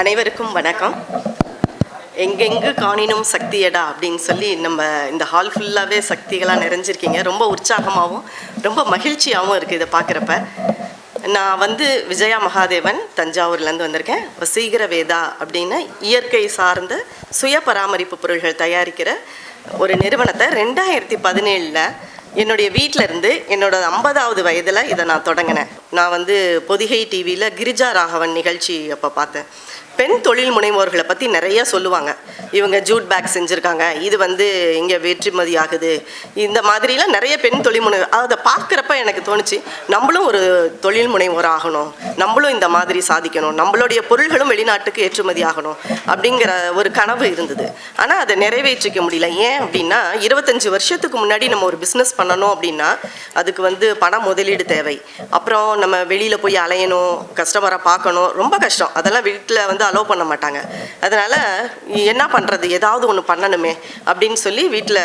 அனைவருக்கும் வணக்கம். எங்கெங்கு காணினும் சக்தியடா அப்படின்னு சொல்லி நம்ம இந்த ஹால் ஃபுல்லாகவே சக்திகளாக நிறைஞ்சிருக்கீங்க. ரொம்ப உற்சாகமாகவும் ரொம்ப மகிழ்ச்சியாகவும் இருக்குது இதை பார்க்குறப்ப. நான் வந்து விஜயா மகாதேவன் தஞ்சாவூர்லேருந்து வந்திருக்கேன். வசீகர வேதா அப்படின்னு இயற்கை சார்ந்த சுய பராமரிப்பு பொருள்கள் தயாரிக்கிற ஒரு நிறுவனத்தை ரெண்டாயிரத்தி பதினேழில் என்னுடைய வீட்டில் இருந்து என்னோட ஐம்பதாவது வயதில் இதை நான் தொடங்கினேன். நான் வந்து பொதிகை டிவியில் கிரிஜா ராகவன் நிகழ்ச்சி அப்போ பார்த்தேன். பெண் தொழில் முனைவோர்களை பற்றி நிறைய சொல்லுவாங்க. இவங்க ஜூட் பேக் செஞ்சுருக்காங்க. இது வந்து இங்கே வேற்றுமதி ஆகுது. இந்த மாதிரிலாம் நிறைய பெண் தொழில் முனை அதை பார்க்குறப்ப எனக்கு தோணுச்சு நம்மளும் ஒரு தொழில் முனைவோர் ஆகணும். நம்மளும் இந்த மாதிரி சாதிக்கணும். நம்மளுடைய பொருள்களும் வெளிநாட்டுக்கு ஏற்றுமதி ஆகணும் அப்படிங்கிற ஒரு கனவு இருந்தது. ஆனால் அதை நிறைவேற்றிக்க முடியல. ஏன் அப்படின்னா இருபத்தஞ்சி வருஷத்துக்கு முன்னாடி நம்ம ஒரு பிஸ்னஸ் பண்ணணும் அப்படின்னா அதுக்கு வந்து பண முதலீடு தேவை. அப்புறம் நம்ம வெளியில் போய் அலையணும் கஸ்டமரை பார்க்கணும் ரொம்ப கஷ்டம். அதெல்லாம் வீட்டில் வந்து அலோவ் பண்ண மாட்டாங்க. அதனால் என்ன பண்ணுறது ஏதாவது ஒன்று பண்ணணுமே அப்படின்னு சொல்லி வீட்டில்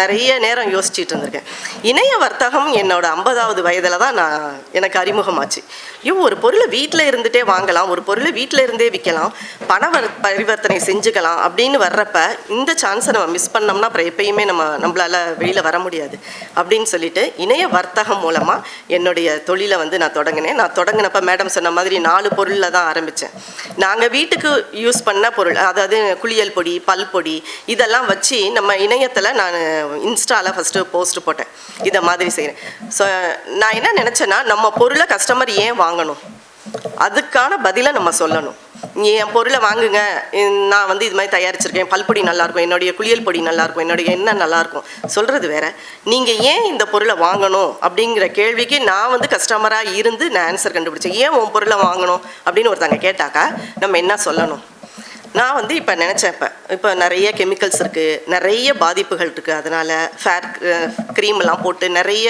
நிறைய நேரம் யோசிச்சுட்டு இருந்திருக்கேன். இணைய வர்த்தகம் என்னோட ஐம்பதாவது வயதில் தான் நான் எனக்கு அறிமுகமாச்சு. ஐயோ ஒரு பொருளை வீட்டில் இருந்துகிட்டே வாங்கலாம் ஒரு பொருளை வீட்டில் இருந்தே விற்கலாம் பண பரிவர்த்தனை செஞ்சுக்கலாம் அப்படின்னு வர்றப்ப இந்த சான்ஸை நம்ம மிஸ் பண்ணோம்னா அப்புறம் எப்பயுமே நம்ம நம்மளால் வெளியில் வர முடியாது அப்படின்னு சொல்லிட்டு இணைய வர்த்தகம் மூலமாக என்னுடைய தொழிலை வந்து நான் தொடங்கினேன். நான் தொடங்கினப்ப மேடம் சொன்ன மாதிரி நாலு பொருளில் தான் ஆரம்பித்தேன் நாங்கள் வீட்டுக்கு யூஸ் பண்ண பொருள் அதாவது குளியல் பொடி பல் பொடி இதெல்லாம் வச்சு நம்ம இணையத்தில் நான் இன்ஸ்டாவில் ஃபஸ்ட்டு போஸ்ட் போட்டேன். இதை மாதிரி செய்கிறேன் ஸோ நான் என்ன நினச்சேன்னா நம்ம பொருளை கஸ்டமர் ஏன் வாங்கணும்? அதுக்கான பதிலை நம்ம சொல்லணும். என் பொருளை வாங்குங்க. நான் வந்து இது மாதிரி தயாரிச்சிருக்கேன். பல்பொடி நல்லாயிருக்கும். என்னுடைய குளியல் பொடி நல்லாயிருக்கும். என்னுடைய என்ன நல்லாயிருக்கும். சொல்கிறது வேற. நீங்கள் ஏன் இந்த பொருளை வாங்கணும்? அப்படிங்கிற கேள்விக்கு நான் வந்து கஸ்டமராக இருந்து நான் ஆன்சர் கண்டுபிடிச்சேன். ஏன் உன் பொருளை வாங்கணும்? அப்படின்னு ஒருத்தங்க கேட்டாக்கா நம்ம என்ன சொல்லணும்? நான் வந்து இப்போ நினச்சேன் இப்போ. இப்போ நிறைய கெமிக்கல்ஸ் இருக்குது நிறைய பாதிப்புகள் இருக்குது அதனால் ஃபேர் க்ரீம்லாம் போட்டு நிறைய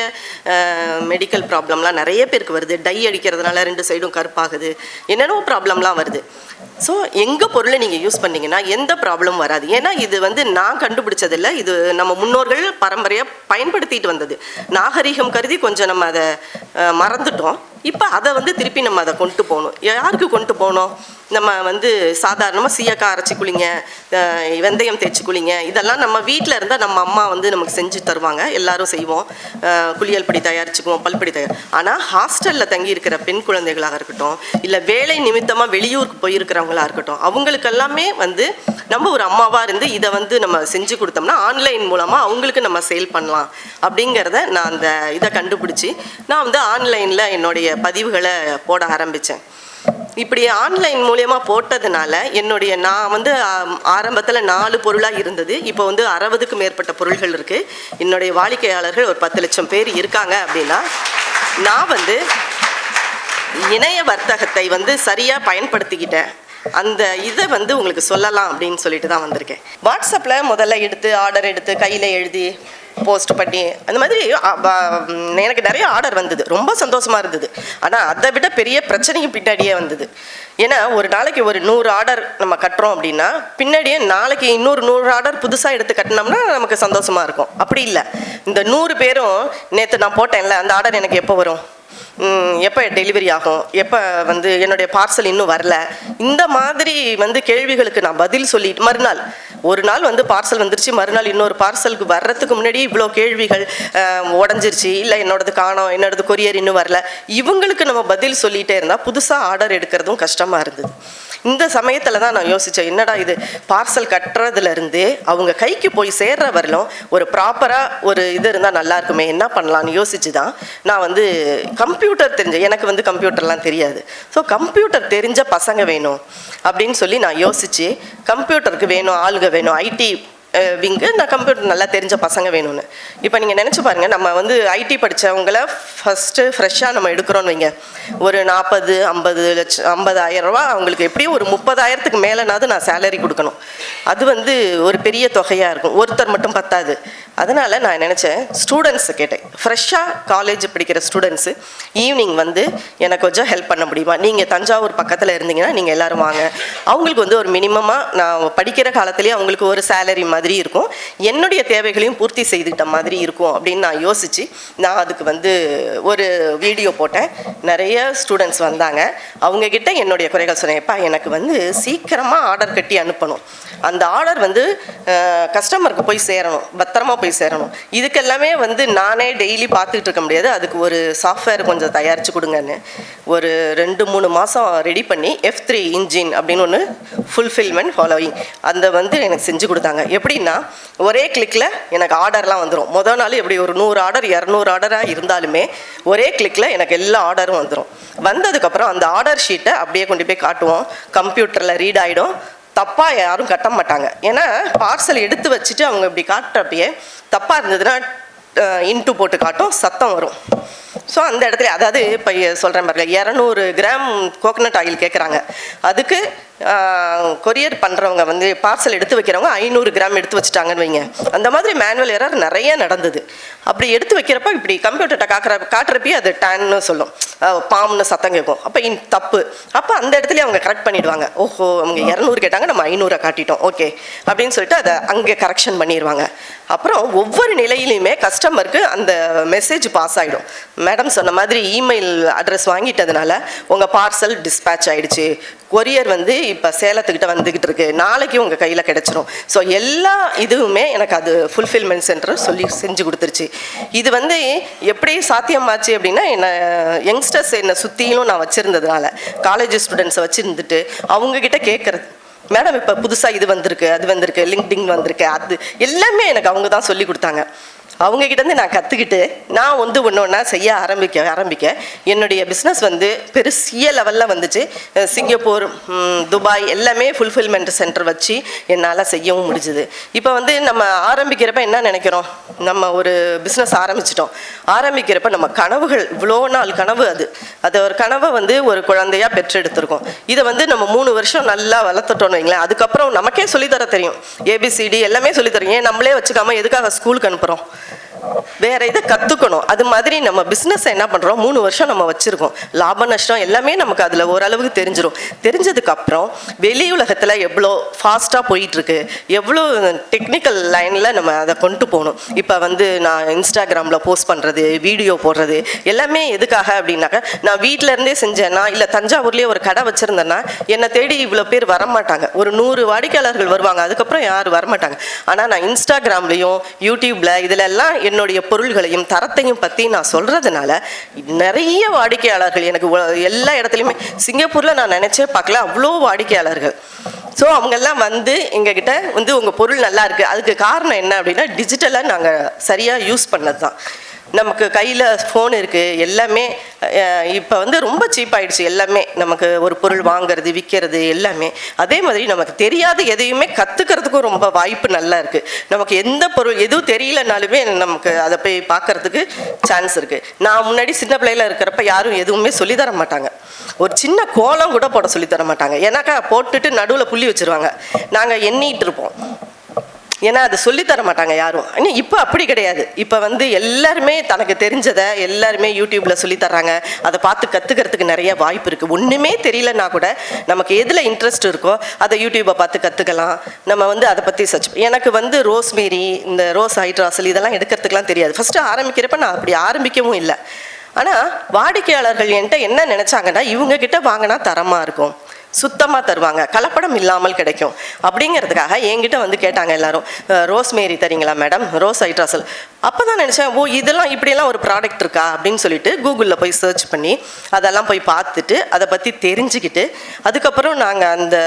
மெடிக்கல் ப்ராப்ளம்லாம் நிறைய பேருக்கு வருது. டை அடிக்கிறதுனால ரெண்டு சைடும் கருப்பாகுது. என்னென்னவோ ப்ராப்ளம்லாம் வருது. ஸோ எங்கள் பொருளை நீங்கள் யூஸ் பண்ணிங்கன்னா எந்த ப்ராப்ளமும் வராது. ஏன்னா இது வந்து நான் கண்டுபிடிச்சதில்ல. இது நம்ம முன்னோர்கள் பரம்பரையாக பயன்படுத்திட்டு வந்தது. நாகரிகம் கருதி கொஞ்சம் நம்ம அதை மறந்துட்டோம். இப்போ அதை வந்து திருப்பி நம்ம அதை கொண்டு போகணும். யாருக்கு கொண்டு போகணும்? நம்ம வந்து சாதாரணமாக சீயக்காய் அரைச்சி குளிங்க வெந்தயம் தேய்ச்சி குளிங்க. இதெல்லாம் நம்ம வீட்டில் இருந்தால் நம்ம அம்மா வந்து நமக்கு செஞ்சு தருவாங்க. எல்லாரும் செய்வோம். குளியல் படி தயாரிச்சுக்குவோம் பல்படி தயார் ஆனால் ஹாஸ்டலில் தங்கி இருக்கிற பெண் குழந்தைகளாக இருக்கட்டும் இல்லை வேலை நிமித்தமாக வெளியூருக்கு போயிருக்கிறவங்களா இருக்கட்டும் அவங்களுக்கு எல்லாமே வந்து நம்ம ஒரு அம்மாவாக இருந்து இதை வந்து நம்ம செஞ்சு கொடுத்தோம்னா ஆன்லைன் மூலமாக அவங்களுக்கு நம்ம சேல் பண்ணலாம். அப்படிங்கிறத நான் அந்த இதை கண்டுபிடிச்சி நான் வந்து ஆன்லைனில் என்னுடைய பதிவுகளை போட ஆரம்பித்தேன் இப்படி ஆன்லைன் மூலியமாக போட்டதுனால என்னுடைய நான் வந்து ஆரம்பத்தில் நாலு பொருளாக இருந்தது. இப்போ வந்து அறுபதுக்கும் மேற்பட்ட பொருள்கள் இருக்குது என்னுடைய வாடிக்கையாளர்கள் ஒரு பத்து லட்சம் பேர் இருக்காங்க அப்படின்னா நான் வந்து இணைய வர்த்தகத்தை வந்து சரியாக பயன்படுத்திக்கிட்டேன். அந்த இதை வந்து உங்களுக்கு சொல்லலாம் அப்படின்னு சொல்லிட்டு தான் வந்திருக்கேன். வாட்ஸ்அப்பில் முதல்ல எடுத்து ஆர்டர் எடுத்து கையில் எழுதி போஸ்ட் பண்ணி அந்த மாதிரி எனக்கு நிறைய ஆர்டர் வந்தது. ரொம்ப சந்தோஷமாக இருந்தது. ஆனால் அதை விட பெரிய பிரச்சனையும் பின்னாடியே வந்தது. ஏன்னா ஒரு நாளைக்கு ஒரு நூறு ஆர்டர் நம்ம கட்டுறோம் அப்படின்னா பின்னாடியே நாளைக்கு இன்னொரு நூறு ஆர்டர் புதுசாக எடுத்து கட்டினோம்னா நமக்கு சந்தோஷமாக இருக்கும். அப்படி இல்லை. இந்த நூறு பேரும் நேற்று நான் போட்டேன்ல அந்த ஆர்டர் எனக்கு எப்போ வரும்? எப்போ டெலிவரி ஆகும்? எப்போ வந்து என்னுடைய பார்சல் இன்னும் வரல? இந்த மாதிரி வந்து கேள்விகளுக்கு நான் பதில் சொல்லிட்டு மறுநாள் ஒரு நாள் வந்து பார்சல் வந்துருச்சு மறுநாள் இன்னொரு பார்சலுக்கு வர்றதுக்கு முன்னாடி இவ்வளோ கேள்விகள் உடஞ்சிருச்சு இல்லை என்னோடது காணோம் என்னோடது கொரியர் இன்னும் வரல. இவங்களுக்கு நம்ம பதில் சொல்லிகிட்டே இருந்தால் புதுசாக ஆர்டர் எடுக்கிறதும் கஷ்டமாக இருந்தது. இந்த சமயத்தில் தான் நான் யோசித்தேன் என்னடா இது? பார்சல் கட்டுறதுலேருந்து அவங்க கைக்கு போய் சேர்ற வரலும் ஒரு ப்ராப்பராக ஒரு இது இருந்தால் நல்லா இருக்குமே என்ன பண்ணலான்னு யோசிச்சு தான் நான் வந்து கம்ப்யூட்டர் கம்ப்யூட்டர் தெரிஞ்ச எனக்கு வந்து கம்ப்யூட்டர்லாம் தெரியாது. ஸோ கம்ப்யூட்டர் தெரிஞ்ச பசங்க வேணும் அப்படின்னு சொல்லி நான் யோசித்து கம்ப்யூட்டருக்கு வேணும் ஆளுங்க வேணும் ஐடி விங்கு. நான் கம்ப்யூட்டர் நல்லா தெரிஞ்ச பசங்க வேணும்னு. இப்போ நீங்கள் நினச்சி பாருங்கள் நம்ம வந்து ஐடி படித்தவங்கள ஃபஸ்ட்டு ஃப்ரெஷ்ஷாக நம்ம எடுக்கிறோன்னு வைங்க. ஒரு நாற்பது ஐம்பது லட்சம் ஐம்பதாயிரம் ரூபா அவங்களுக்கு எப்படியும் ஒரு முப்பதாயிரத்துக்கு மேலேனாவது நான் சேலரி கொடுக்கணும். அது வந்து ஒரு பெரிய தொகையாக இருக்கும். ஒருத்தர் மட்டும் பத்தாது. அதனால் நான் நினச்சேன் ஸ்டூடெண்ட்ஸை கேட்டேன். ஃப்ரெஷ்ஷாக காலேஜ் படிக்கிற ஸ்டூடெண்ட்ஸு ஈவினிங் வந்து எனக்கு கொஞ்சம் ஹெல்ப் பண்ண முடியுமா? நீங்கள் தஞ்சாவூர் பக்கத்தில் இருந்தீங்கன்னா நீங்கள் எல்லோரும் வாங்க. அவங்களுக்கு வந்து ஒரு மினிமமாக நான் படிக்கிற காலத்துலேயே அவங்களுக்கு ஒரு சேலரி மாதிரி இருக்கும். என்னுடைய தேவைகளையும் பூர்த்தி செய்துக்கிட்ட மாதிரி இருக்கும் அப்படின்னு நான் யோசித்து நான் அதுக்கு வந்து ஒரு வீடியோ போட்டேன். நிறைய ஸ்டூடெண்ட்ஸ் வந்தாங்க. அவங்கக்கிட்ட என்னுடைய குறைகள் சொன்னேன் "எப்பா எனக்கு வந்து சீக்கிரமாக ஆர்டர் கட்டி அனுப்பணும். அந்த ஆர்டர் வந்து கஸ்டமருக்கு போய் சேரணும். பத்திரமா போய் சேரணும். இதுக்கெல்லாமே வந்து நானே டெய்லி பார்த்துக்கிட்டு இருக்க முடியாது. அதுக்கு ஒரு சாஃப்ட்வேர் கொஞ்சம் தயாரித்து கொடுங்கன்னு. ஒரு ரெண்டு மூணு மாதம் ரெடி பண்ணி எஃப் த்ரீ இன்ஜின் அப்படின்னு ஒன்று ஃபுல்ஃபில்மெண்ட் ஃபாலோவிங் அந்த வந்து எனக்கு செஞ்சு கொடுத்தாங்க. எப்படின்னா ஒரே கிளிக்கில் எனக்கு ஆர்டர்லாம் வந்துடும் மொதல் நாள் எப்படி ஒரு நூறு ஆர்டர் இரநூறு ஆர்டராக இருந்தாலுமே ஒரே கிளிக்கில் எனக்கு எல்லா ஆர்டரும் வந்துடும் வந்ததுக்கப்புறம் அந்த ஆர்டர் ஷீட்டை அப்படியே கொண்டு போய் காட்டுவோம். கம்ப்யூட்டரில் ரீட் ஆகிடும் தப்பாக யாரும் கட்ட மாட்டாங்க. ஏன்னா பார்சல் எடுத்து வச்சுட்டு அவங்க இப்படி காட்டுறப்பயே தப்பாக இருந்ததுன்னா இன்ட்டு போட்டு காட்டும். சத்தம் வரும். ஸோ அந்த இடத்துல அதாவது இப்போ சொல்கிறேன் பாருங்க இரநூறு கிராம் கோகனட் ஆயில் கேட்குறாங்க அதுக்கு கொரியர் பண்ணுறவங்க வந்து பார்சல் எடுத்து வைக்கிறவங்க ஐநூறு கிராம் எடுத்து வச்சுட்டாங்கன்னு வைங்க. அந்த மாதிரி மேனுவல் எரர் நிறைய நடந்தது. அப்படி எடுத்து வைக்கிறப்ப இப்படி கம்ப்யூட்டர்கிட்ட காக்குற காட்டுறப்பயே அது டேன்னு சொல்லும். பாம்னு சத்தம் கேட்கும். அப்போ இன் தப்பு. அப்போ அந்த இடத்துல அவங்க கரெக்ட் பண்ணிடுவாங்க. ஓஹோ அவங்க இரநூறு கேட்டாங்க நம்ம ஐநூறை காட்டிட்டோம். ஓகே. அப்படின்னு சொல்லிட்டு அதை அங்கே கரெக்ஷன் பண்ணிடுவாங்க அப்புறம் ஒவ்வொரு நிலையிலையுமே கஸ்டமருக்கு அந்த மெசேஜ் பாஸ் ஆகிடும் மேடம் சொன்ன மாதிரி இமெயில் அட்ரஸ் வாங்கிட்டதுனால உங்கள் பார்சல் டிஸ்பேட்ச் ஆகிடுச்சு கொரியர் வந்து இப்போ சேலத்துக்கிட்ட வந்துக்கிட்டு இருக்கு. நாளைக்கு உங்கள் கையில் கிடச்சிரும். ஸோ எல்லா இதுவுமே எனக்கு அது ஃபுல்ஃபில்மெண்ட் சென்டர் சொல்லி செஞ்சு கொடுத்துருச்சு. இது வந்து எப்படி சாத்தியமாச்சு அப்படின்னா என்னை யங்ஸ்டர்ஸ் என்னை சுற்றிலும் நான் வச்சுருந்ததுனால காலேஜ் ஸ்டூடெண்ட்ஸை வச்சுருந்துட்டு அவங்கக்கிட்ட கேட்குறது மேடம் இப்போ புதுசாக இது வந்திருக்கு அது வந்திருக்கு லிங்க்டிங் வந்திருக்கு அது எல்லாமே எனக்கு அவங்க தான் சொல்லி கொடுத்தாங்க. அவங்க கிட்ட நான் கற்றுக்கிட்டு நான் வந்து ஒன்று ஒன்றா செய்ய ஆரம்பிக்க ஆரம்பிக்க என்னுடைய பிஸ்னஸ் வந்து பெருசிய லெவலில் வந்துச்சு. சிங்கப்பூர் துபாய் எல்லாமே ஃபுல்ஃபில்மெண்ட் சென்டர் வச்சு என்னால் செய்யவும் முடிஞ்சுது. இப்போ வந்து நம்ம ஆரம்பிக்கிறப்ப என்ன நினைக்கிறோம்? நம்ம ஒரு பிஸ்னஸ் ஆரம்பிச்சிட்டோம். ஆரம்பிக்கிறப்ப நம்ம கனவுகள் இவ்வளோ நாள் கனவு அது. அது ஒரு கனவை வந்து ஒரு குழந்தையாக பெற்றெடுத்திருக்கோம். இதை வந்து நம்ம மூணு வருஷம் நல்லா வளர்த்துட்டோம்னு வைங்களேன். அதுக்கப்புறம் நமக்கே சொல்லித்தர தெரியும். ஏபிசிடி எல்லாமே சொல்லித்தரும். ஏன் நம்மளே வச்சுக்காம எதுக்காக ஸ்கூலுக்கு அனுப்புகிறோம் வேற இதை கற்றுக்கணும் அது மாதிரி நம்ம பிஸ்னஸை என்ன பண்ணுறோம் மூணு வருஷம் நம்ம வச்சுருக்கோம். லாப நஷ்டம் எல்லாமே நமக்கு அதில் ஓரளவுக்கு தெரிஞ்சிரும். தெரிஞ்சதுக்கப்புறம் வெளி உலகத்தில் எவ்வளோ ஃபாஸ்ட்டாக போயிட்டுருக்கு எவ்வளோ டெக்னிக்கல் லைனில் நம்ம அதை கொண்டு போகணும். இப்போ வந்து நான் இன்ஸ்டாகிராமில் போஸ்ட் பண்ணுறது வீடியோ போடுறது எல்லாமே எதுக்காக அப்படின்னாக்கா நான் வீட்டில இருந்தே செஞ்சேன்னா இல்லை தஞ்சாவூர்லேயே ஒரு கடை வச்சுருந்தேன்னா என்னை தேடி இவ்வளோ பேர் வரமாட்டாங்க. ஒரு நூறு வாடிக்கையாளர்கள் வருவாங்க அதுக்கப்புறம் யாரும் வரமாட்டாங்க. ஆனால் நான் இன்ஸ்டாகிராம்லேயும் யூடியூப்பில் இதில் எல்லாம் என்னுடைய பொருள்களையும் தரத்தையும் பற்றி நான் சொல்கிறதுனால நிறைய வாடிக்கையாளர்கள் எனக்கு எல்லா இடத்துலையுமே சிங்கப்பூரில் நான் நினச்சே பார்க்கல அவ்வளோ வாடிக்கையாளர்கள். ஸோ அவங்கெல்லாம் வந்து எங்ககிட்ட வந்து உங்கள் பொருள் நல்லா இருக்குது அதுக்கு காரணம் என்ன அப்படின்னா டிஜிட்டலாக நாங்கள் சரியாக யூஸ் பண்ணது தான் நமக்கு கையில் ஃபோன் இருக்குது எல்லாமே இப்போ வந்து ரொம்ப சீப் ஆயிடுச்சு எல்லாமே. நமக்கு ஒரு பொருள் வாங்குறது விற்கிறது எல்லாமே. அதே மாதிரி நமக்கு தெரியாத எதையுமே கற்றுக்கிறதுக்கும் ரொம்ப வாய்ப்பு நல்லா இருக்குது நமக்கு எந்த பொருள் எதுவும் தெரியலனாலுமே நமக்கு அதை போய் பார்க்கறதுக்கு சான்ஸ் இருக்குது நான் முன்னாடி சின்ன பிள்ளையில் இருக்கிறப்ப யாரும் எதுவுமே சொல்லித்தர மாட்டாங்க. ஒரு சின்ன கோலம் கூட போட சொல்லித் தர மாட்டாங்க. ஏன்னாக்கா போட்டுட்டு நடுவில் புள்ளி வச்சிருவாங்க. நாங்கள் எண்ணிட்டு இருப்போம். ஏன்னா அது சொல்லித் தர மாட்டாங்க யாரும். ஆனால் இப்போ அப்படி கிடையாது. இப்போ வந்து எல்லாருமே தனக்கு தெரிஞ்சதை எல்லாருமே யூடியூப்பில் சொல்லித்தர்றாங்க அதை பார்த்து கற்றுக்கிறதுக்கு நிறைய வாய்ப்பு இருக்குது ஒன்றுமே தெரியலன்னா கூட நமக்கு எதில் இன்ட்ரெஸ்ட் இருக்கோ அதை யூடியூப்பை பார்த்து கற்றுக்கலாம் நம்ம வந்து அதை பற்றி சர்ச் எனக்கு வந்து ரோஸ்மேரி இந்த ரோஸ் ஹைட்ராசல் இதெல்லாம் எடுக்கிறதுக்கெலாம் தெரியாது. ஃபஸ்ட்டு ஆரம்பிக்கிறப்ப நான் அப்படி ஆரம்பிக்கவும் இல்லை. ஆனால் வாடிக்கையாளர்கள் என்கிட்ட என்ன நினச்சாங்கன்னா இவங்கக்கிட்ட வாங்கினா தரமாக இருக்கும். சுத்தமாக தருவாங்க. கலப்படம் இல்லாமல் கிடைக்கும். அப்படிங்கிறதுக்காக என்கிட்ட வந்து கேட்டாங்க எல்லாரும். ரோஸ் ரோஸ்மேரி தரீங்களா மேடம்? ரோஸ் ஹைட்ராசல் அப்போ தான் நினச்சேன் ஓ இதெல்லாம் இப்படியெல்லாம் ஒரு ப்ராடக்ட் இருக்கா? அப்படின்னு சொல்லிட்டு கூகுளில் போய் சர்ச் பண்ணி அதெல்லாம் போய் பார்த்துட்டு அதை பற்றி தெரிஞ்சுக்கிட்டு அதுக்கப்புறம் நாங்கள் அந்த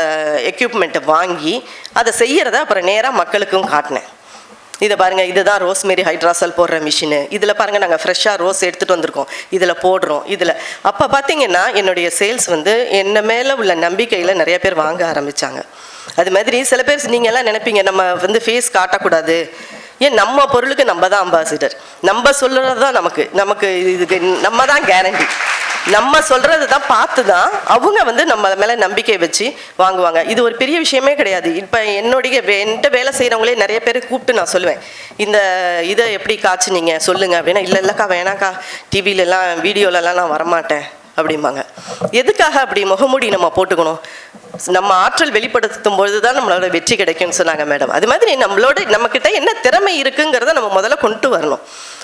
எக்யூப்மெண்ட்டை வாங்கி அதை செய்கிறத அப்புறம் நேராக மக்களுக்கும் காட்டினேன். இதை பாருங்க இதுதான் ரோஸ்மேரி ஹைட்ராசல் போடுற மிஷினு. இதில் பாருங்க நாங்கள் ஃப்ரெஷ்ஷாக ரோஸ் எடுத்துகிட்டு வந்திருக்கோம். இதில் போடுறோம் இதில். அப்போ பார்த்தீங்கன்னா என்னுடைய சேல்ஸ் வந்து என்ன மேலே உள்ள நம்பிக்கையில் நிறைய பேர் வாங்க ஆரம்பிச்சாங்க. அது மாதிரி சில பேர் நீங்கள்லாம் நினைப்பீங்க நம்ம வந்து ஃபேஸ் காட்டக்கூடாது. ஏன் நம்ம பொருளுக்கு நம்ம தான் அம்பாசிடர் நம்ம சொல்கிறது தான் நமக்கு நமக்கு இதுக்கு நம்ம தான் கேரண்டி நம்ம சொல்றது தான் பார்த்து தான் அவங்க வந்து நம்ம மேலே நம்பிக்கை வச்சு வாங்குவாங்க. இது ஒரு பெரிய விஷயமே கிடையாது. இப்போ என்னுடைய வே- என்கிட்ட வேலை செய்கிறவங்களே நிறைய பேர் கூப்பிட்டு நான் சொல்லுவேன். இந்த இதை எப்படி காய்ச்சுனீங்க? சொல்லுங்க அப்படின்னா இல்லை இல்லைக்கா வேணாக்கா. டிவிலெலாம் வீடியோலலாம் நான் வரமாட்டேன். அப்படிம்பாங்க. எதுக்காக அப்படி முகமூடி நம்ம போட்டுக்கணும்? நம்ம ஆற்றல் வெளிப்படுத்தும் பொழுது தான் நம்மளோட வெற்றி கிடைக்கும்னு சொன்னாங்க மேடம். அது மாதிரி நம்மளோட நம்மக்கிட்ட என்ன திறமை இருக்குங்கிறத நம்ம முதல்ல கொண்டு வரணும்.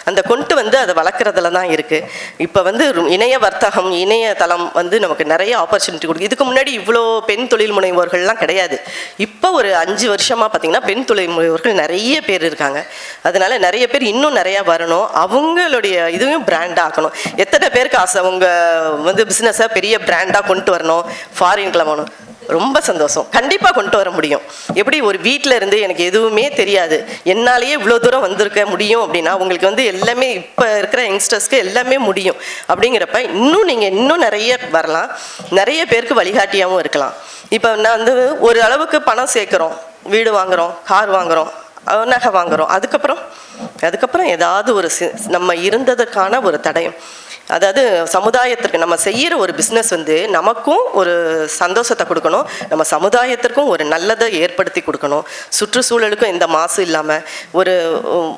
அந்த கொண்டு வந்து அதை வளர்க்குறதுல தான் இருக்குது இப்போ வந்து இணைய வர்த்தகம் இணையதளம் வந்து நமக்கு நிறைய ஆப்பர்ச்சுனிட்டி கொடுக்கு. இதுக்கு முன்னாடி இவ்வளோ பெண் தொழில் முனைவோர்கள்லாம் கிடையாது. இப்போ ஒரு அஞ்சு வருஷமாக பார்த்தீங்கன்னா பெண் தொழில் முனைவோர்கள் நிறைய பேர் இருக்காங்க. அதனால நிறைய பேர் இன்னும் நிறையா வரணும். அவங்களுடைய இதுவும் பிராண்ட் ஆக்கணும். எத்தனை பேருக்கு ஆசை? அவங்க வந்து பிஸ்னஸை பெரிய பிராண்டாக கொண்டு வரணும். ஃபாரின் போகணும். ரொம்ப சந்தோஷம். கண்டிப்பாக கொண்டு வர முடியும். எப்படி ஒரு வீட்டில் இருந்து எனக்கு எதுவுமே தெரியாது. என்னாலேயே இவ்வளோ தூரம் வந்திருக்க முடியும் அப்படின்னா உங்களுக்கு வந்து எல்லாமே இப்போ இருக்கிற யங்ஸ்டர்ஸ்க்கு எல்லாமே முடியும். அப்படிங்கிறப்ப இன்னும் நீங்கள் இன்னும் நிறைய வரலாம். நிறைய பேருக்கு வழிகாட்டியாகவும் இருக்கலாம். இப்போ நான் வந்து ஒரு அளவுக்கு பணம் சேர்க்குறோம். வீடு வாங்குகிறோம் கார் வாங்குறோம் நகை வாங்குறோம். அதுக்கப்புறம் அதுக்கப்புறம் ஏதாவது ஒரு நம்ம இருந்ததுக்கான ஒரு தடயம். அதாவது சமுதாயத்திற்கு நம்ம செய்கிற ஒரு பிஸ்னஸ் வந்து நமக்கும் ஒரு சந்தோஷத்தை கொடுக்கணும். நம்ம சமுதாயத்திற்கும் ஒரு நல்லதை ஏற்படுத்தி கொடுக்கணும். சுற்றுச்சூழலுக்கும் எந்த மாசு இல்லாமல் ஒரு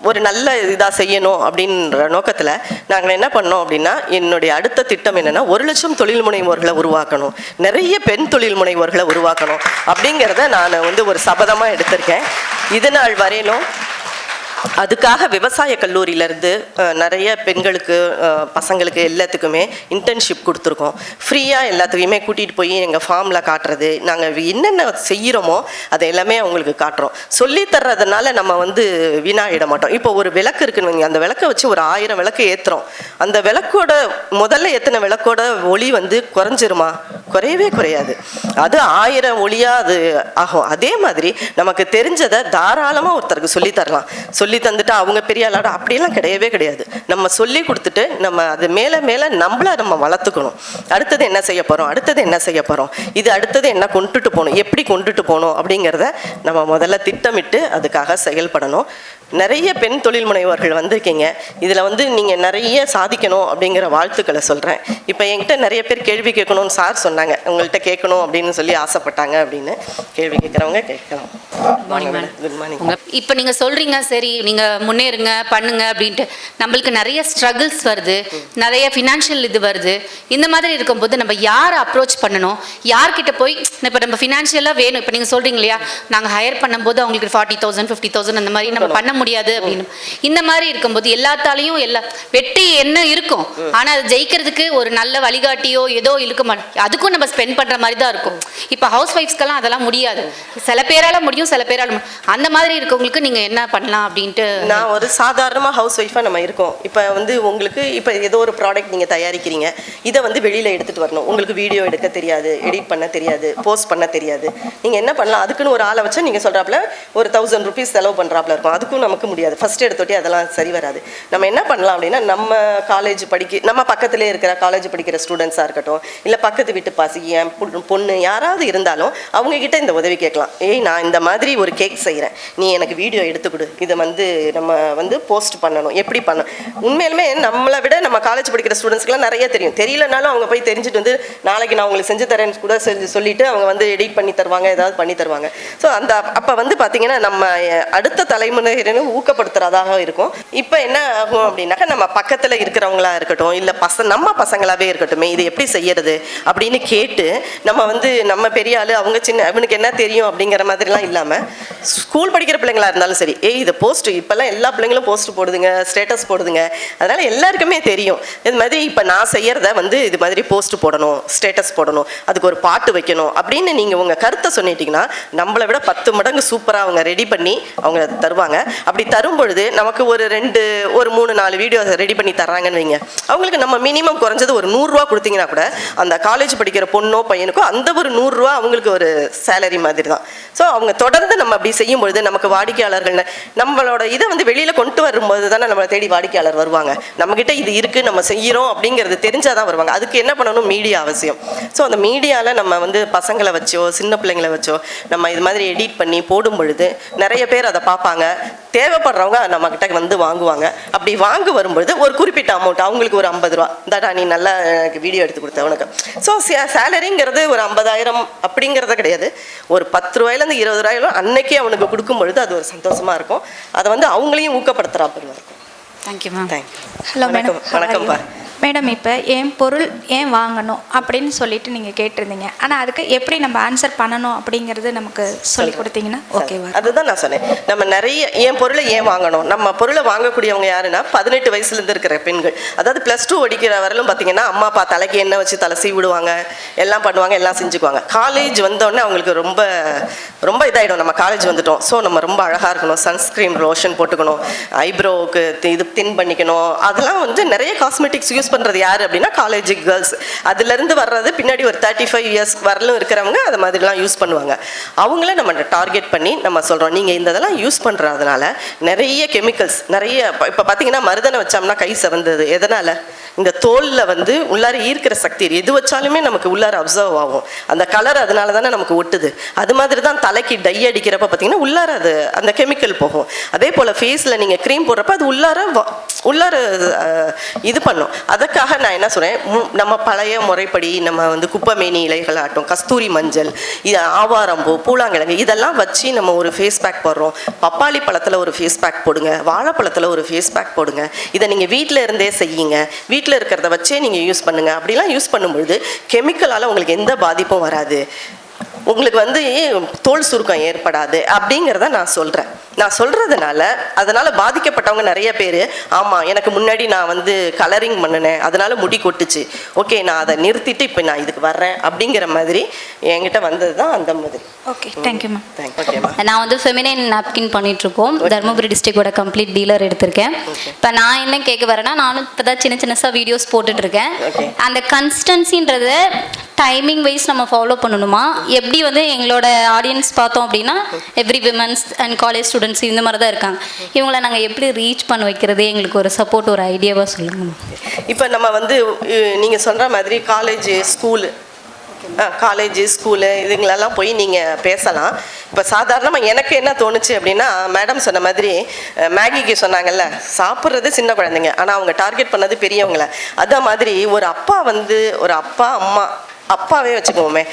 ஒரு நல்ல இதாக செய்யணும் அப்படின்ற நோக்கத்தில் நாங்கள் என்ன பண்ணோம் அப்படின்னா என்னுடைய அடுத்த திட்டம் என்னென்னா ஒரு லட்சம் தொழில் முனைவோர்களை உருவாக்கணும். நிறைய பெண் தொழில் முனைவோர்களை உருவாக்கணும் அப்படிங்கிறத நான் வந்து ஒரு சபதமாக எடுத்திருக்கேன். இது நாள் வரையிலும் அதுக்காக விவசாய கல்லூரியிலேருந்து நிறைய பெண்களுக்கு பசங்களுக்கு எல்லாத்துக்குமே இன்டர்ன்ஷிப் கொடுத்துருக்கோம். ஃப்ரீயாக எல்லாத்துக்குமே கூட்டிகிட்டு போய் எங்கள் ஃபார்மில் காட்டுறது நாங்கள் என்னென்ன செய்கிறோமோ அதை எல்லாமே அவங்களுக்கு காட்டுறோம். சொல்லி தர்றதுனால நம்ம வந்து வீணாகிட மாட்டோம். இப்போ ஒரு விளக்கு இருக்குன்னு அந்த விளக்கை வச்சு ஒரு ஆயிரம் விளக்கு ஏற்றுறோம் அந்த விளக்கோட முதல்ல ஏற்றின விளக்கோட ஒளி வந்து குறைஞ்சிருமா? குறையவே குறையாது. அது ஆயிரம் ஒளியாக அது ஆகும். அதே மாதிரி நமக்கு தெரிஞ்சதை தாராளமாக ஒருத்தருக்கு சொல்லி தரலாம். சொல்லி தந்துட்டு அவங்க பெரிய ஆளாட? அப்படியெல்லாம் கிடையவே கிடையாது. நம்ம சொல்லி கொடுத்துட்டு நம்ம அது மேலே மேலே நம்மள நம்ம வளர்த்துக்கணும். அடுத்தது என்ன செய்ய போகிறோம் அடுத்தது என்ன செய்ய போகிறோம் இது அடுத்தது என்ன கொண்டுட்டு போகணும்? எப்படி கொண்டுட்டு போகணும்? அப்படிங்கிறத நம்ம முதல்ல திட்டமிட்டு அதுக்காக செயல்படணும். நிறைய பெண் தொழில் முனைவோர்கள் வந்திருக்கீங்க. இதில் வந்து நீங்கள் நிறைய சாதிக்கணும் அப்படிங்கிற வாழ்த்துக்களை சொல்கிறேன் இப்போ என்கிட்ட நிறைய பேர் கேள்வி கேட்கணும்னு சார் சொன்னாங்க. உங்கள்கிட்ட கேட்கணும் அப்படின்னு சொல்லி ஆசைப்பட்டாங்க அப்படின்னு கேள்வி கேட்குறவங்க கேட்கலாம். குட் மார்னிங் இப்போ நீங்க சொல்றீங்க சரி நீங்க முன்னேறுங்க பண்ணுங்க அப்படின்ட்டு. நம்மளுக்கு நிறைய ஸ்ட்ரகிள்ஸ் வருது. நிறைய ஃபினான்ஷியல் இது வருது. இந்த மாதிரி இருக்கும்போது நம்ம யாரை அப்ரோச் பண்ணணும்? யார்கிட்ட போய் இப்போ நம்ம ஃபினான்ஷியலாக வேணும். இப்போ நீங்க சொல்றீங்க இல்லையா? நாங்கள் ஹையர் பண்ணும்போது அவங்களுக்கு ஃபார்ட்டி தௌசண்ட் ஃபிஃப்டி தௌசண்ட் அந்த மாதிரி நம்ம பண்ண முடியாது அப்படின்னு. இந்த மாதிரி இருக்கும்போது எல்லாத்தாலையும் எல்லா வெற்றி என்ன இருக்கும்? ஆனா அது ஜெயிக்கிறதுக்கு ஒரு நல்ல வழிகாட்டியோ ஏதோ இருக்க மாட்டோம் அதுக்கும் நம்ம ஸ்பெண்ட் பண்ற மாதிரி தான் இருக்கும். இப்போ ஹவுஸ் ஒய்ஃப்ஸ்க்கெல்லாம் அதெல்லாம் முடியாது. சில பேரால முடியும் சில பேரால முடியும். அந்த மாதிரி இருக்கவங்களுக்கு நீங்க என்ன பண்ணலாம் அப்படின்ட்டு? நான் ஒரு சாதாரணமாக ஹவுஸ் ஒய்ஃபாக நம்ம இருக்கோம். இப்போ வந்து உங்களுக்கு இப்போ ஏதோ ஒரு ப்ராடக்ட் நீங்கள் தயாரிக்கிறீங்க. இதை வந்து வெளியில் எடுத்துகிட்டு வரணும். உங்களுக்கு வீடியோ எடுக்க தெரியாது எடிட் பண்ண தெரியாது போஸ்ட் பண்ண தெரியாது. நீங்கள் என்ன பண்ணலாம்? அதுக்குன்னு ஒரு ஆளை வச்சு நீங்கள் சொல்கிறாப்புல ஒரு தௌசண்ட் ருபீஸ் செலவு பண்ணுறாப்புல இருக்கும். அதுக்கும் நமக்கு முடியாது. ஃபஸ்ட் எடுத்தோட்டி அதெல்லாம் சரி வராது. நம்ம என்ன பண்ணலாம் அப்படின்னா நம்ம காலேஜ் படிக்க நம்ம பக்கத்துலேயே இருக்கிற காலேஜ் படிக்கிற ஸ்டூடெண்ட்ஸாக இருக்கட்டும் இல்லை பக்கத்து வீட்டு பாசி என் பொண்ணு- பொண்ணு யாராவது இருந்தாலும் அவங்கக்கிட்ட இந்த உதவி கேட்கலாம். ஏய் நான் இந்த மாதிரி ஒரு கேக் செய்கிறேன் நீ எனக்கு வீடியோ எடுத்து கொடு. இதை வந்து நம்ம வந்து போஸ்ட் பண்ணணும். எப்படி பண்ணணும்? உண்மையிலுமே நம்மளை விட நம்ம காலேஜ் படிக்கிற ஸ்டூடெண்ட்ஸ்க்குலாம் நிறைய தெரியும். தெரியலனாலும் அவங்க போய் தெரிஞ்சுட்டு வந்து நாளைக்கு நான் உங்களுக்கு செஞ்சு தரேன்னு கூட செஞ்சு சொல்லிட்டு அவங்க வந்து எடிட் பண்ணி தருவாங்க ஏதாவது பண்ணி தருவாங்க. ஸோ அந்த அப்போ வந்து பார்த்தீங்கன்னா நம்ம அடுத்த தலைமுறை தலைமுறையினரும் ஊக்கப்படுத்துறதாக இருக்கும். இப்போ என்ன ஆகும் அப்படின்னாக்கா நம்ம பக்கத்தில் இருக்கிறவங்களா இருக்கட்டும் இல்லை பச நம்ம பசங்களாவே இருக்கட்டுமே இது எப்படி செய்யறது அப்படின்னு கேட்டு நம்ம வந்து நம்ம பெரிய ஆள் அவங்க சின்ன அவனுக்கு என்ன தெரியும் அப்படிங்கிற மாதிரிலாம் இல்லாமல் ஸ்கூல் படிக்கிற பிள்ளைங்களா இருந்தாலும் சரி ஏய் இது போஸ்ட் இப்போல்லாம் எல்லா பிள்ளைங்களும் போஸ்ட் போடுதுங்க ஸ்டேட்டஸ் போடுதுங்க. அதனால எல்லாருக்குமே தெரியும். இது மாதிரி இப்போ நான் செய்யறத வந்து இது மாதிரி போஸ்ட் போடணும் ஸ்டேட்டஸ் போடணும் அதுக்கு ஒரு பாட்டு வைக்கணும் அப்படின்னு நீங்கள் உங்கள் கருத்தை சொன்னிட்டீங்கன்னா நம்மளை விட பத்து மடங்கு சூப்பராக அவங்க ரெடி பண்ணி அவங்க தருவாங்க. அப்படி தரும் பொழுது நமக்கு ஒரு ரெண்டு ஒரு மூணு நாலு வீடியோ ரெடி பண்ணி தர்றாங்கன்னு வைங்க. அவங்களுக்கு நம்ம மினிமம் குறைஞ்சது ஒரு நூறுரூவா கொடுத்தீங்கன்னா கூட அந்த காலேஜ் படிக்கிற பொண்ணோ பையனுக்கோ அந்த ஒரு நூறுரூவா அவங்களுக்கு ஒரு சேலரி மாதிரி தான் ஸோ அவங்க தொடர்ந்து நம்ம அப்படி செய்யும் பொழுது நமக்கு வாடிக்கையாளர்கள் நம்மளோட இதை வந்து வெளியில் கொண்டு வரும்போது தானே நம்மளை தேடி வாடிக்கையாளர் வருவாங்க. நம்மக்கிட்ட இது இருக்குது நம்ம செய்கிறோம் அப்படிங்கிறது தெரிஞ்சால் தான் வருவாங்க. அதுக்கு என்ன பண்ணணும்? மீடியா அவசியம். ஸோ அந்த மீடியாவில் நம்ம வந்து பசங்களை வச்சோ சின்ன பிள்ளைங்களை வச்சோ நம்ம இது மாதிரி எடிட் பண்ணி போடும் பொழுது நிறைய பேர் அதை பார்ப்பாங்க. தேவைப்படுறவங்க நம்மக்கிட்ட வந்து வாங்குவாங்க. அப்படி வாங்க வரும்பொழுது ஒரு குறிப்பிட்ட அமௌண்ட் அவங்களுக்கு ஒரு ஐம்பது ரூபா. இந்தாடா நீ நல்லா எனக்கு வீடியோ எடுத்து கொடுத்த உனக்கு. ஸோ சேலரிங்கிறது ஒரு ஐம்பதாயிரம் அப்படிங்கிறத கிடையாது. ஒரு பத்து ரூபாயிலேருந்து இருபது ரூபாயிலும் அன்னைக்கே அவனுக்கு கொடுக்கும் பொழுது அது ஒரு சந்தோஷமா இருக்கும். அதை வந்து அவங்களையும் ஊக்கப்படுத்துகிறாப்புல இருக்கும் thank you ma'am How are வணக்கம்ப்பா? மேடம் இப்போ என் பொருள் ஏன் வாங்கணும் அப்படின்னு சொல்லிட்டு நீங்கள் கேட்டிருந்தீங்க. ஆனால் அதுக்கு எப்படி நம்ம ஆன்சர் பண்ணணும் அப்படிங்கிறது நமக்கு சொல்லி கொடுத்தீங்கன்னா ஓகேவா அதுதான் நான் சொன்னேன். நம்ம நிறைய என் பொருளை ஏன் வாங்கணும்? நம்ம பொருளை வாங்கக்கூடியவங்க யாருன்னா பதினெட்டு வயசுலேருந்து இருக்கிற பெண்கள். அதாவது ப்ளஸ் டூ படிக்கிற வரலும் பார்த்தீங்கன்னா அம்மா அப்பா தலைக்கு எண்ணெய் வச்சு தலை சீவி விடுவாங்க. எல்லாம் பண்ணுவாங்க எல்லாம் செஞ்சுக்குவாங்க. காலேஜ் வந்தோடனே அவங்களுக்கு ரொம்ப ரொம்ப இதாகிடும் நம்ம காலேஜ் வந்துட்டோம். ஸோ நம்ம ரொம்ப அழகாக இருக்கணும். சன்ஸ்க்ரீன் லோஷன் போட்டுக்கணும். ஐப்ரோவுக்கு இது தின் பண்ணிக்கணும். அதெல்லாம் வந்து நிறைய காஸ்மெட்டிக்ஸ் யூஸ் பண்ணுறது யார் அப்படின்னா காலேஜ் கேர்ள்ஸ் அதுலேருந்து வர்றது பின்னாடி ஒரு தேர்ட்டி ஃபைவ் இயர்ஸ் வரலும் இருக்கிறவங்க அதை மாதிரிலாம் யூஸ் பண்ணுவாங்க. அவங்கள நம்ம டார்கெட் பண்ணி நம்ம சொல்கிறோம் நீங்கள் இந்த இதெல்லாம் யூஸ் பண்ணுறதுனால நிறைய கெமிக்கல்ஸ் நிறைய இப்போ பார்த்தீங்கன்னா மருதனை வச்சோம்னா கை சிறந்தது எதனால்? இந்த தோலில் வந்து உள்ளார ஈர்க்கிற சக்தி. எது வச்சாலுமே நமக்கு உள்ளார அப்சர்வ் ஆகும். அந்த கலர் அதனால தானே நமக்கு ஒட்டுது. அது மாதிரி தான் தலைக்கு டை அடிக்கிறப்ப பார்த்தீங்கன்னா உள்ளார அது அந்த கெமிக்கல் போகும். அதே போல் ஃபேஸில் நீங்கள் க்ரீம் போடுறப்ப அது உள்ளார வ- உள்ளார இது பண்ணும். அதுக்காக நான் என்ன சொல்கிறேன் நம்ம பழைய முறைப்படி நம்ம வந்து குப்பமேனி இலைகள் ஆட்டும் கஸ்தூரி மஞ்சள் இது ஆவாரம்பூ பூலாங்கிழங்கு இதெல்லாம் வச்சு நம்ம ஒரு ஃபேஸ் பேக் போடுறோம். பப்பாளி பழத்தில் ஒரு ஃபேஸ் பேக் போடுங்க வாழைப்பழத்தில் ஒரு ஃபேஸ் பேக் போடுங்க. இதை நீங்கள் வீட்டில் இருந்தே செய்யுங்க. வீட்டில் இருக்கிறத வச்சே நீங்கள் யூஸ் பண்ணுங்கள் அப்படிலாம் யூஸ் பண்ணும்பொழுது கெமிக்கலால் உங்களுக்கு எந்த பாதிப்பும் வராது. உங்களுக்கு வந்து தோல் சுருக்கம் ஏற்படாது அப்படிங்கிறத நான் சொல்கிறேன் நான் சொல்கிறதுனால அதனால் பாதிக்கப்பட்டவங்க நிறைய பேர் ஆமாம் எனக்கு முன்னாடி நான் வந்து கலரிங் பண்ணினேன் அதனால் முடி கொட்டுச்சு. ஓகே நான் அதை நிறுத்திட்டு இப்போ நான் இதுக்கு வர்றேன் அப்படிங்கிற மாதிரி என்கிட்ட வந்தது தான் அந்த மாதிரி. ஓகே தேங்க்யூ மேம் தேங்க் ஓகேம்மா நான் வந்து ஃபெமினைன் நாப்கின் பண்ணிட்டு இருக்கோம் தருமபுரி டிஸ்ட்ரிக்டோட கம்ப்ளீட் டீலர் எடுத்திருக்கேன். இப்போ நான் என்ன கேட்க வரேன்னா நானும் இப்போ தான் சின்ன சின்னசா வீடியோஸ் போட்டுட்டு இருக்கேன் Okay. அந்த கன்சிஸ்டன்சின்றத டைமிங் வைஸ் நம்ம ஃபாலோ பண்ணணுமா? எப்படி வந்து எங்களோட ஆடியன்ஸ் பார்த்தோம் அப்படின்னா every women's and college students இந்த மாதிரி தான் இருக்காங்க. இவங்களை நாங்கள் எப்படி ரீச் பண்ண வைக்கிறது? எங்களுக்கு ஒரு சப்போர்ட் ஒரு ஐடியாவாக சொல்லுங்க இப்போ நம்ம வந்து நீங்கள் சொல்கிற மாதிரி காலேஜ் ஸ்கூலு காலேஜு ஸ்கூலு இதுங்களெல்லாம் போய் நீங்கள் பேசலாம். இப்போ சாதாரணமாக எனக்கு என்ன தோணுச்சு அப்படின்னா மேடம் சொன்ன மாதிரி மேகிக்கு சொன்னாங்கல்ல சாப்பிட்றது சின்ன குழந்தைங்க. ஆனால் அவங்க டார்கெட் பண்ணது பெரியவங்கள. அதே மாதிரி ஒரு அப்பா வந்து ஒரு அப்பா அம்மா அப்பாவே வச்சுக்குவோமே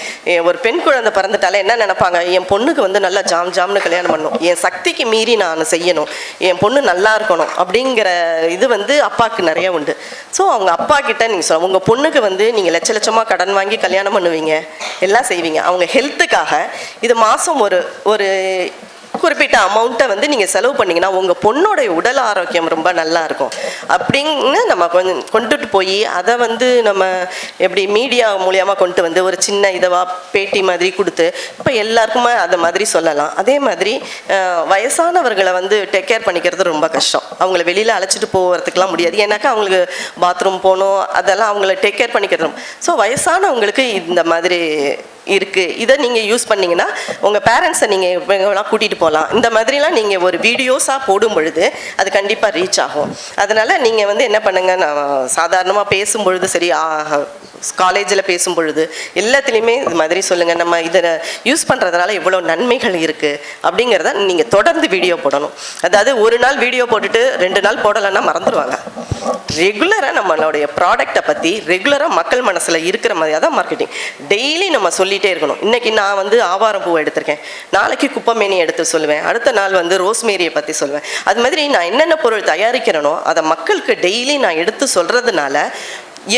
ஒரு பெண் குழந்தை பிறந்துட்டாலே என்ன நினைப்பாங்க? என் பொண்ணுக்கு வந்து நல்லா ஜாம் ஜாம்னு கல்யாணம் பண்ணணும். என் சக்திக்கு மீறி நான் செய்யணும். என் பொண்ணு நல்லா இருக்கணும் அப்படிங்கிற இது வந்து அப்பாவுக்கு நிறைய உண்டு. ஸோ அவங்க அப்பா கிட்ட நீங்கள் சொல்ல உங்கள் பொண்ணுக்கு வந்து நீங்கள் லட்ச லட்சமாக கடன் வாங்கி கல்யாணம் பண்ணுவீங்க. எல்லாம் செய்வீங்க. அவங்க ஹெல்த்துக்காக இது மாதம் ஒரு ஒரு குறிப்பிட்ட அமௌண்ட்டை வந்து நீங்கள் செலவு பண்ணீங்கன்னா உங்கள் பொண்ணோடைய உடல் ஆரோக்கியம் ரொம்ப நல்லா இருக்கும் அப்படின்னு நம்ம கொஞ்சம் கொண்டுட்டு போய் அதை வந்து நம்ம எப்படி மீடியா மூலியமாக கொண்டு வந்து ஒரு சின்ன இதுவாக பேட்டி மாதிரி கொடுத்து இப்போ எல்லாருக்குமே அதை மாதிரி சொல்லலாம். அதே மாதிரி வயசானவர்களை வந்து டேக் கேர் பண்ணிக்கிறது ரொம்ப கஷ்டம். அவங்கள வெளியில் அழைச்சிட்டு போகிறதுக்கெலாம் முடியாது. ஏன்னாக்கா அவங்களுக்கு பாத்ரூம் போகணும் அதெல்லாம் அவங்கள டேக் கேர் பண்ணிக்கிறது ஸோ வயசானவங்களுக்கு இந்த மாதிரி இருக்குது இதை நீங்கள் யூஸ் பண்ணிங்கன்னா உங்கள் பேரண்ட்ஸை நீங்கள் கூட்டிகிட்டு போகலாம். இந்த மாதிரிலாம் நீங்கள் ஒரு வீடியோஸாக போடும் பொழுது அது கண்டிப்பாக ரீச் ஆகும். அதனால் நீங்கள் வந்து என்ன பண்ணுங்கள் நான் சாதாரணமாக பேசும்பொழுது சரி காலேஜில் பேசும் பொழுது எல்லாத்துலேயுமே இது மாதிரி சொல்லுங்கள் நம்ம இதை யூஸ் பண்ணுறதுனால எவ்வளோ நன்மைகள் இருக்குது அப்படிங்கிறத நீங்கள் தொடர்ந்து வீடியோ போடணும். அதாவது ஒரு நாள் வீடியோ போட்டுட்டு ரெண்டு நாள் போடலைன்னா மறந்துடுவாங்க ரெகுலராக நம்மளுடைய ப்ராடக்ட்டை பற்றி ரெகுலராக மக்கள் மனசில் இருக்கிற மாதிரி அதான் மார்க்கெட்டிங் டெய்லி நம்ம சொல்லிகிட்டே இருக்கணும். இன்றைக்கி நான் வந்து ஆவாரம் பூவை எடுத்திருக்கேன். நாளைக்கு குப்பமேனி எடுத்து சொல்லுவேன். அடுத்த நாள் வந்து ரோஸ்மேரியை பற்றி சொல்லுவேன். அது மாதிரி நான் என்னென்ன பொருள் தயாரிக்கிறேனோ அதை மக்களுக்கு டெய்லி நான் எடுத்து சொல்கிறதுனால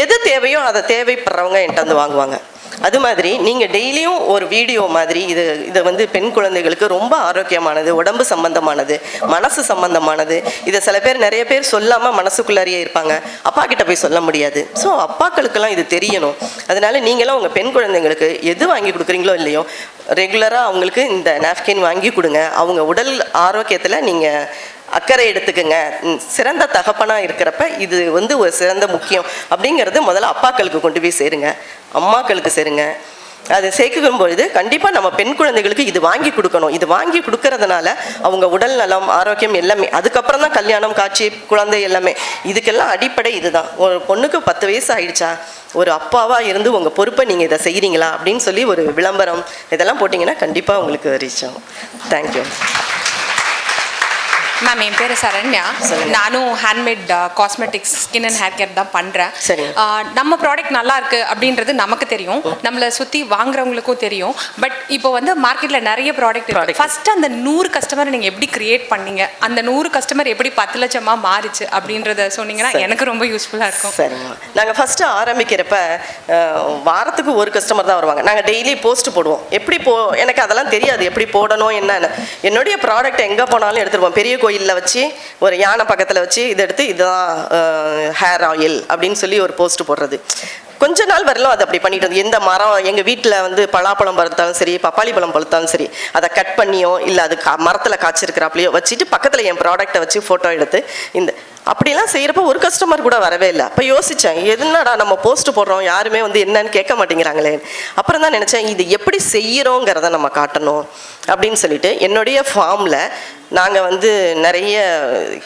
எது தேவையோ அதை தேவைப்படுறவங்க என்கிட்ட வந்து வாங்குவாங்க. அது மாதிரி நீங்கள் டெய்லியும் ஒரு வீடியோ மாதிரி இது இதை வந்து பெண் குழந்தைகளுக்கு ரொம்ப ஆரோக்கியமானது உடம்பு சம்பந்தமானது மனசு சம்பந்தமானது. இதை சில பேர் நிறைய பேர் சொல்லாமல் மனசுக்குள்ளாரியே இருப்பாங்க. அப்பா கிட்ட போய் சொல்ல முடியாது. ஸோ அப்பாக்களுக்கெல்லாம் இது தெரியணும். அதனால நீங்களும் உங்கள் பெண் குழந்தைங்களுக்கு எது வாங்கி கொடுக்குறீங்களோ இல்லையோ ரெகுலராக அவங்களுக்கு இந்த நாப்கின் வாங்கி கொடுங்க. அவங்க உடல் ஆரோக்கியத்தில் நீங்கள் அக்கறை எடுத்துக்கங்க. சிறந்த தகப்பனாக இருக்கிறப்ப இது வந்து ஒரு சிறந்த முக்கியம். அப்படிங்கிறது முதல்ல அப்பாக்களுக்கு கொண்டு போய் சேருங்க. அம்மாக்களுக்கு சேருங்க. அது சேர்க்கும் பொழுது கண்டிப்பாக நம்ம பெண் குழந்தைகளுக்கு இது வாங்கி கொடுக்கணும். இது வாங்கி கொடுக்கறதுனால அவங்க உடல் நலம் ஆரோக்கியம் எல்லாமே அதுக்கப்புறம் தான் கல்யாணம் காட்சி குழந்தை எல்லாமே. இதுக்கெல்லாம் அடிப்படை இதுதான். ஒரு பொண்ணுக்கு பத்து வயசு ஆயிடுச்சா? ஒரு அப்பாவாக இருந்து உங்கள் பொறுப்பை நீங்கள் இதை செய்கிறீங்களா அப்படின்னு சொல்லி ஒரு விளம்பரம் இதெல்லாம் போட்டிங்கன்னா கண்டிப்பாக உங்களுக்கு ரீச் ஆகும். தேங்க்யூ மேம் என் பேர் சரண்யா. நானும் handmade cosmetics skin and hair care தான் பண்ணுறேன். நம்ம ப்ராடக்ட் நல்லா இருக்கு அப்படின்றது நமக்கு தெரியும். நம்மளை சுற்றி வாங்குறவங்களுக்கும் தெரியும். பட் இப்போ வந்து மார்க்கெட்டில் நிறைய ப்ராடக்ட். இருக்கு. ஃபர்ஸ்ட் அந்த நூறு கஸ்டமர் நீங்கள் எப்படி கிரியேட் பண்ணீங்க? அந்த நூறு கஸ்டமர் எப்படி பத்து லட்சமாக மாறிச்சு அப்படின்றத சொன்னீங்கன்னா. எனக்கு ரொம்ப யூஸ்ஃபுல்லாக இருக்கும். சரிங்க. நாங்கள் ஃபஸ்ட்டு ஆரம்பிக்கிறப்ப வாரத்துக்கு ஒரு கஸ்டமர் தான் வருவாங்க. நாங்கள் டெய்லி போஸ்ட் போடுவோம். எப்படி போ எனக்கு அதெல்லாம் தெரியாது. எப்படி போடணும் என்னன்னு. என்னுடைய ப்ராடக்ட் எங்கே போனாலும் எடுத்துருவோம். பெரிய கோயிலில் வச்சு ஒரு யானை பக்கத்தில் வச்சு இதை எடுத்து இதுதான் ஹேர் ஆயில் அப்படின்னு சொல்லி ஒரு போஸ்ட் போடுறது. கொஞ்ச நாள் வரலும் அது அப்படி பண்ணிட்டு இருந்தது எந்த மரம் எங்கள் வீட்டில் வந்து பலாப்பழம் பழுத்தாலும் சரி பப்பாளி பழம் பழுத்தாலும் சரி அதை கட் பண்ணியோ இல்லை அது கா மரத்தில் காய்ச்சிருக்கிறாப்லையோ வச்சுட்டு பக்கத்தில் என் ப்ராடக்ட்டை வச்சு ஃபோட்டோ எடுத்து இந்த அப்படிலாம் செய்கிறப்ப ஒரு கஸ்டமர் கூட வரவே இல்லை. அப்போ யோசித்தேன் எதுனாடா நம்ம போஸ்ட் போடுறோம் யாருமே வந்து என்னன்னு கேட்க மாட்டேங்கிறாங்களே. அப்புறம் தான் நினச்சேன் இது எப்படி செய்கிறோங்கிறத நம்ம காட்டணும். அப்படின்னு சொல்லிட்டு என்னுடைய ஃபார்மில் நாங்கள் வந்து நிறைய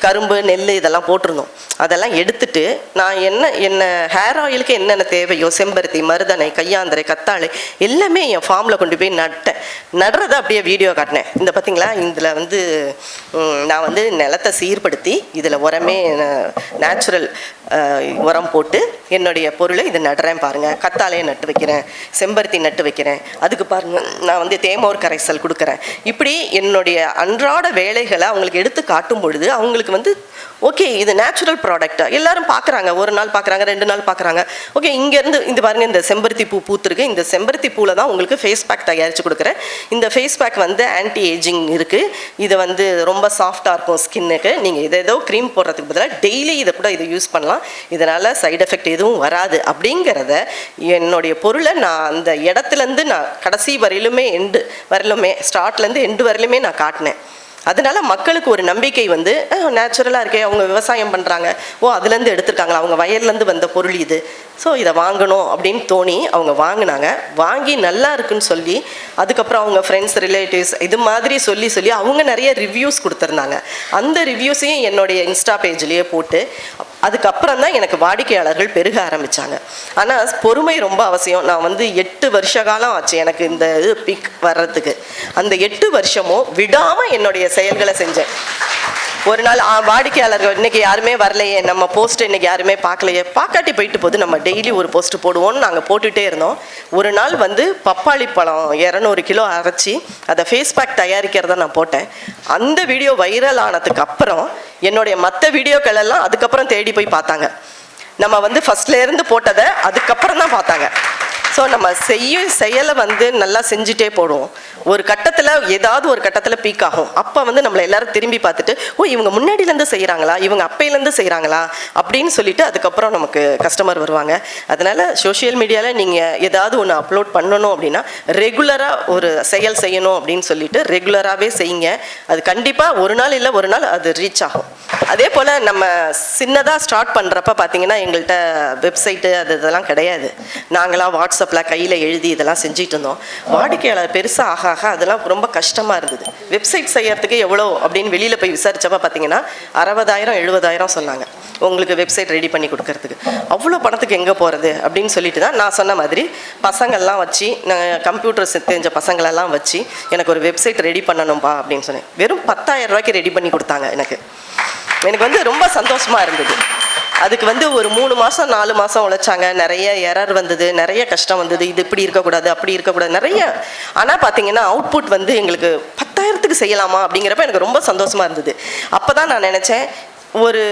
கரும்பு நெல் இதெல்லாம் போட்டிருந்தோம். அதெல்லாம் எடுத்துட்டு நான் என்ன என்ன ஹேர் ஆயிலுக்கு என்னென்ன தேவையோ செம்பருத்தி மருதனை கையாந்தரை கத்தாழை எல்லாமே என் ஃபார்மில் கொண்டு போய் நட்டேன். நடுறதை அப்படியே வீடியோ காட்டினேன். இந்த பார்த்தீங்களா இதில் வந்து நான் வந்து நிலத்தை சீர்படுத்தி இதில் உரமே நேச்சுரல் உரம் போட்டு என்னுடைய பொருளை இதை நடுறேன் பாருங்கள் கத்தாழையை நட்டு வைக்கிறேன் செம்பருத்தி நட்டு வைக்கிறேன். அதுக்கு பாருங்கள் நான் வந்து தேமோர் கரைசல் கொடுக்குறேன். இப்படி என்னுடைய அன்றாட வேலைகளை அவங்களுக்கு எடுத்து காட்டும் பொழுது அவங்களுக்கு வந்து ஓகே இது நேச்சுரல் ப்ராடக்ட் எல்லாரும் பார்க்குறாங்க ஒரு நாள் பார்க்குறாங்க ரெண்டு நாள் பார்க்குறாங்க ஓகே இங்கேருந்து இந்த பாருங்க இந்த செம்பருத்தி பூ பூத்துருக்கு. இந்த செம்பருத்தி பூவில் தான் உங்களுக்கு ஃபேஸ் பேக் தயாரித்து கொடுக்குறேன். இந்த ஃபேஸ் பேக் வந்து ஆன்டி ஏஜிங் இருக்குது இது வந்து ரொம்ப சாஃப்டாக இருக்கும் ஸ்கின்னுக்கு நீங்கள் இதை ஏதோ க்ரீம் போடுறதுக்கு பதிலாக டெய்லி இதை கூட இதை யூஸ் பண்ணலாம். இதனால் சைடு எஃபெக்ட் எதுவும் வராது. அப்படிங்கிறத என்னுடைய பொருளை நான் அந்த இடத்துலேருந்து நான் கடைசி வரையிலுமே எண்டு வரையிலுமே ஸ்டார்ட்லேருந்து எண்டு வரையிலுமே நான் காட்டினேன். அதனால மக்களுக்கு ஒரு நம்பிக்கை வந்து நேச்சுரலாக இருக்கே அவங்க விவசாயம் பண்ணுறாங்க ஓ அதுலேருந்து எடுத்திருக்காங்களா? அவங்க வயல்லேருந்து வந்த பொருள் இது. ஸோ இதை வாங்கணும் அப்படின்னு தோணி அவங்க வாங்கினாங்க. வாங்கி நல்லா இருக்குன்னு சொல்லி அதுக்கப்புறம் அவங்க ஃப்ரெண்ட்ஸ் ரிலேட்டிவ்ஸ் இது மாதிரி சொல்லி சொல்லி அவங்க நிறைய ரிவ்யூஸ் கொடுத்துருந்தாங்க. அந்த ரிவ்யூஸையும் என்னுடைய இன்ஸ்டா பேஜ்லேயே போட்டு அதுக்கப்புறம் தான் எனக்கு வாடிக்கையாளர்கள் பெருக ஆரம்பித்தாங்க ஆனால் பொறுமை ரொம்ப அவசியம். நான் வந்து எட்டு வருஷ காலம் ஆச்சு எனக்கு இந்த இது பிக் வர்றதுக்கு. அந்த எட்டு வருஷமும் விடாமல் என்னுடைய செயல்களை செஞ்சேன். ஒரு நாள் வாடிக்கையாளர்கள் இன்னைக்கு யாருமே வரலையே நம்ம போஸ்ட் இன்னைக்கு யாருமே பார்க்கலையே பார்க்காட்டி போயிட்டு போது நம்ம டெய்லி ஒரு போஸ்ட் போடுவோம்னு நாங்கள் போட்டுகிட்டே இருந்தோம். ஒரு நாள் வந்து பப்பாளி பழம் இரநூறு கிலோ அரைச்சி அதை ஃபேஸ் பேக் தயாரிக்கிறத நான் போட்டேன். அந்த வீடியோ வைரல் ஆனதுக்கு அப்புறம் என்னுடைய மற்ற வீடியோக்கள் எல்லாம் அதுக்கப்புறம் தேடி போய் பார்த்தாங்க. நம்ம வந்து ஃபர்ஸ்ட்ல இருந்து போட்டதை அதுக்கப்புறம் தான் பார்த்தாங்க. ஸோ நம்ம செய்யும் செயலை வந்து நல்லா செஞ்சுட்டே போடுவோம். ஒரு கட்டத்தில் ஏதாவது ஒரு கட்டத்தில் பீக் ஆகும். அப்போ வந்து நம்மளை எல்லாரும் திரும்பி பார்த்துட்டு ஓ இவங்க முன்னாடியிலேருந்து செய்கிறாங்களா இவங்க அப்பையிலேருந்து செய்கிறாங்களா அப்படின்னு சொல்லிட்டு அதுக்கப்புறம் நமக்கு கஸ்டமர் வருவாங்க. அதனால் சோஷியல் மீடியாவில் நீங்கள் ஏதாவது ஒன்று அப்லோட் பண்ணணும் அப்படின்னா ரெகுலராக ஒரு செயல் செய்யணும் அப்படின்னு சொல்லிட்டு ரெகுலராகவே செய்யுங்க. அது கண்டிப்பாக ஒரு நாள் இல்லை ஒரு நாள் அது ரீச் ஆகும். அதே போல் நம்ம சின்னதாக ஸ்டார்ட் பண்ணுறப்ப பார்த்தீங்கன்னா எங்கள்கிட்ட வெப்சைட்டு அது இதெல்லாம் கிடையாது. நாங்களாம் வாட்ஸ்அப்பில் கையில் எழுதி இதெல்லாம் செஞ்சுட்டு இருந்தோம். வாடிக்கையாளர் பெருசாக ஆக ஆக அதெல்லாம் ரொம்ப கஷ்டமாக இருந்தது. வெப்சைட் செய்யறதுக்கு எவ்வளோ அப்படின்னு வெளியில் போய் விசாரிச்சப்ப பார்த்தீங்கன்னா அறுபதாயிரம் எழுபதாயிரம் சொன்னாங்க. உங்களுக்கு வெப்சைட் ரெடி பண்ணி கொடுக்கறதுக்கு. அவ்வளோ பணத்துக்கு எங்கே போகிறது அப்படின்னு சொல்லிட்டு தான் நான் சொன்ன மாதிரி பசங்கள்லாம் வச்சு நான் கம்ப்யூட்டர் தெரிஞ்ச பசங்களெல்லாம் வச்சு எனக்கு ஒரு வெப்சைட் ரெடி பண்ணணும்பா அப்படின்னு சொன்னேன். வெறும் பத்தாயிரம் ரூபாய்க்கு ரெடி பண்ணி கொடுத்தாங்க எனக்கு. எனக்கு வந்து ரொம்ப சந்தோஷமாக இருந்தது. அதுக்கு வந்து ஒரு மூணு மாதம் நாலு மாதம் உழைச்சாங்க. நிறைய எரர் வந்தது நிறைய கஷ்டம் வந்தது. இது இப்படி இருக்கக்கூடாது அப்படி இருக்கக்கூடாது. நிறைய. ஆனால் பார்த்தீங்கன்னா அவுட்புட் வந்து எங்களுக்கு பத்தாயிரத்துக்கு செய்யலாமா அப்படிங்கிறப்ப எனக்கு ரொம்ப சந்தோஷமா இருந்தது. அப்போ தான் நான் நினச்சேன் ஒரு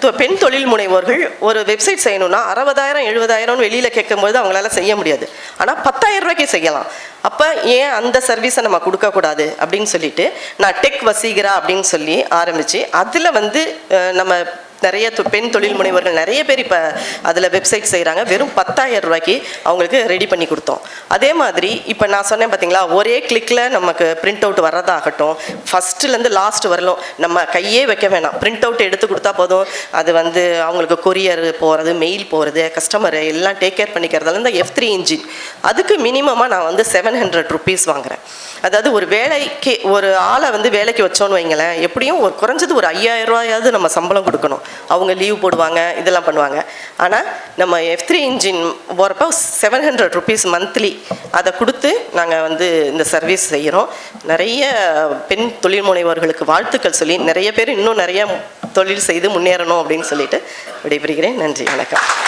தொ- பெண் தொழில் முனைவோர்கள் ஒரு வெப்சைட் செய்யணும்னா அறுபதாயிரம் எழுபதாயிரம்னு வெளியில் கேட்கும்போது அவங்களால செய்ய முடியாது. ஆனால் பத்தாயிரம் ரூபாய்க்கு செய்யலாம். அப்போ ஏன் அந்த சர்வீஸை நம்ம கொடுக்கக்கூடாது அப்படின்னு சொல்லிட்டு நான் டெக் வசீகரா அப்படின்னு சொல்லி ஆரம்பித்து அதில் வந்து நம்ம நிறைய தொ- பெண் தொழில் முனைவர்கள் நிறைய பேர் இப்போ அதில் வெப்சைட் செய்கிறாங்க வெறும் பத்தாயிரம் ரூபாய்க்கு அவங்களுக்கு ரெடி பண்ணி கொடுத்தோம். அதே மாதிரி இப்போ நான் சொன்னேன் பார்த்தீங்களா ஒரே கிளிக்கில் நமக்கு பிரிண்ட் அவுட் வர்றதாகட்டும் ஃபஸ்ட்டுலேருந்து லாஸ்ட் வரலும் நம்ம கையே வைக்க வேணாம். பிரிண்ட் அவுட் எடுத்து கொடுத்தா போதும். அது வந்து அவங்களுக்கு கொரியர் போகிறது மெயில் போகிறது கஸ்டமர் எல்லாம் டேக் கேர் பண்ணிக்கிறதால இந்த எஃப் த்ரீ இன்ஜின் அதுக்கு மினிமமாக நான் வந்து செவன் ஹண்ட்ரட் ருபீஸ் வாங்குகிறேன் அதாவது ஒரு வேலைக்கு ஒரு ஆளை வந்து வேலைக்கு வச்சோன்னு வைங்களேன் எப்படியும் ஒரு குறைஞ்சது ஒரு ஐயாயிரம் ரூபாயாவது நம்ம சம்பளம் கொடுக்கணும். அவங்க லீவ் போடுவாங்க இதெல்லாம் பண்ணுவாங்க. ஆனால் நம்ம எஃப் த்ரீ இன்ஜின் போகிறப்ப செவன் ஹண்ட்ரட் ருபீஸ் மந்த்லி அதை கொடுத்து நாங்கள் வந்து இந்த சர்வீஸ் செய்கிறோம் நிறைய பெண் தொழில் முனைவோர்களுக்கு வாழ்த்துக்கள் சொல்லி நிறைய பேர் இன்னும் நிறைய தொழில் செய்து முன்னேறணும் அப்படின்னு சொல்லிட்டு விடைபெறுகிறேன். நன்றி வணக்கம்.